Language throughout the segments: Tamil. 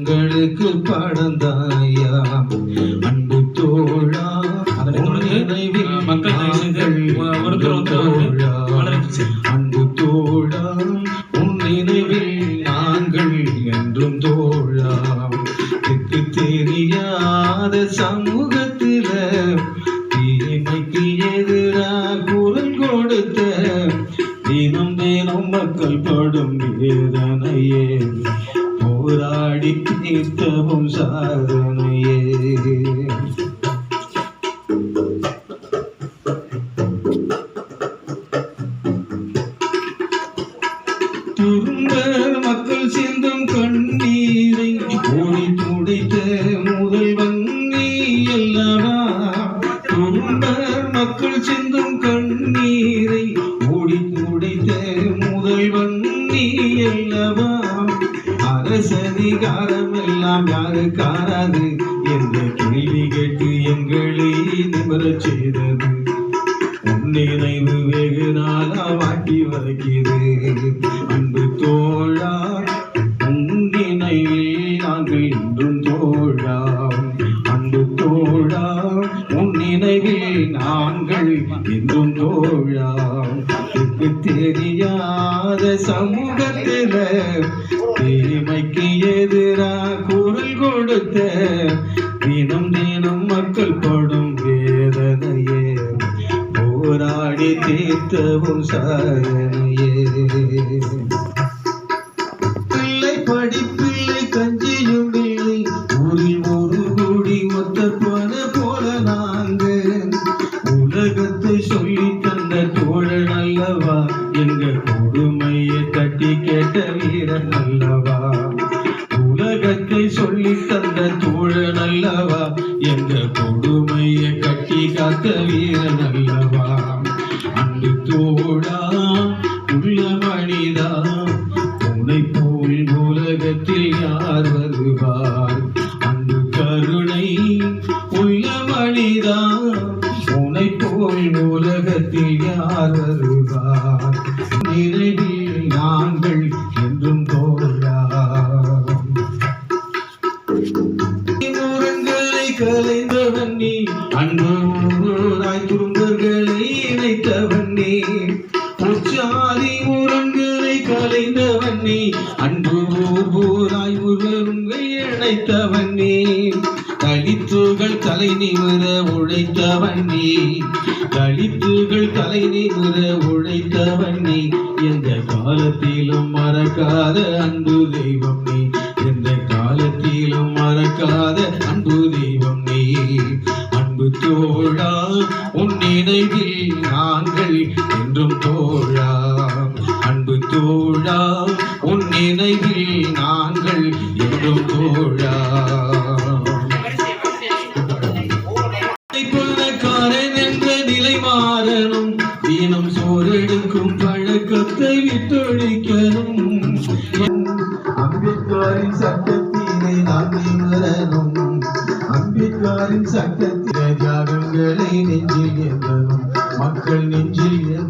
எங்களுக்கு படந்தாயா? ye. நிமரச் செய்தது. நினைவு வெகு நாளா வருகிறது. அன்பு தோழா உன் நினைவில் நாங்கள் இன்றும் தோழா. அன்பு தோழா உன் நினைவில் நாங்கள் இன்றும் தோழா. தெற்கு தெரியாத சமூகத்தில் தீமைக்கு எதிராக குரல் கொடுத்த தினம் தினம் மக்கள் படும் நிதி தீர்த்தவும் சாயனையே. பிள்ளை படிப்பிள்ளை கஞ்சியும் இல்லை. ஊரில் ஒரு கூடி ஒத்த போன போல நாங்க உலகத்தை சொல்லி தந்த தோழன் அல்லவா? எங்க கொடுமையை தட்டி கேட்ட வீரன் அல்லவா? உலகத்தை சொல்லி தந்த தோழன் அல்லவா? எங்க கொடுமையை கட்டி காத்த வீரன் அல்லவா? உள்ள உனை போல் உலகத்தில் யார் வருவார்? நிறைவில் நாங்கள் என்றும் தோழா கலைந்தவன் நீ அன்பூராய் துன்பர்களை இணைத்தவன் நீ. உச்சாதி உரங்களை கலைந்தவன் நீ அன்பு ஊராய் உருங்கை இணைத்தவன் நீ தலித்துகள் தலை நிமிர உழைத்தவன் நீ தலித்துகள் தலை நிமிர உழைத்தவன் நீ எந்த காலத்திலும் மறக்காத அன்பு தெய்வம் நீ எந்த காலத்திலும் மறக்காத அன்பு தெய்வம். நீ அன்பு தோழா உன் நினைவில் நாங்கள் என்றும் தோழா நினைவில் நாங்கள் என்றும் தோழா பணக்காரன் என்ற நிலை மாறணும். தீனம் சோறெடுக்கும் பழக்கத்தை விட்டொழிக்கணும். அம்பேத்கரின் சட்டத்தினை நாங்கள் நிமரணும் அம்பேத்கரின் சட்டத்தினை தியாகங்களை நெஞ்சில் ஏந்ததும் மக்கள் நெஞ்சில் ஏந்ததும்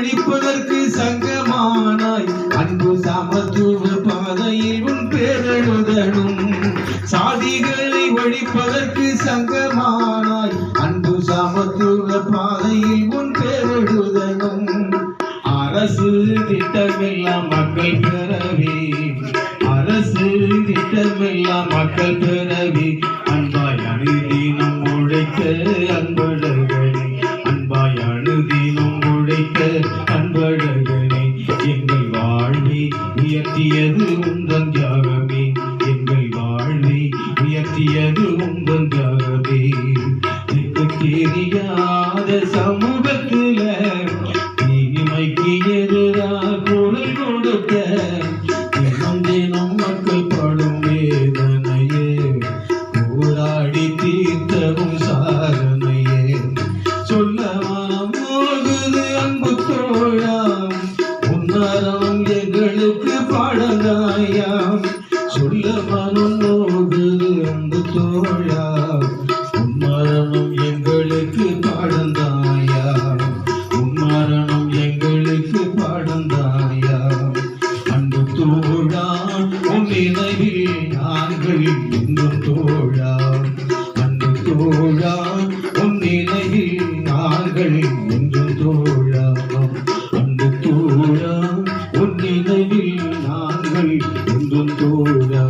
ஒழிப்பதற்கு சங்கமானாய். அன்பு சமத்துவ பாதையில் உன் பேரெழுதணும் சாதிகளை ஒழிப்பதற்கு சங்கமானாய். அன்பு சமத்துவ பாதையில் உன் பேரெழுதணும் அரசு திட்டமெல்லாம் மக்கள் பெறவே. அரசு திட்டமெல்லாம் மக்கள் பெறவே. உயர்த்தியது உந்தன் தியாகமே. எங்கள் வாழ்வை உயர்த்தியது உந்தன் தியாகமே. எனக்கு தெரியாத சமூகத்துல தோழா உன் நினைவில் நாங்கள் என்றும் தோழா அன்பு தோழா உன் நினைவில் நாங்கள் என்றும் தோழா.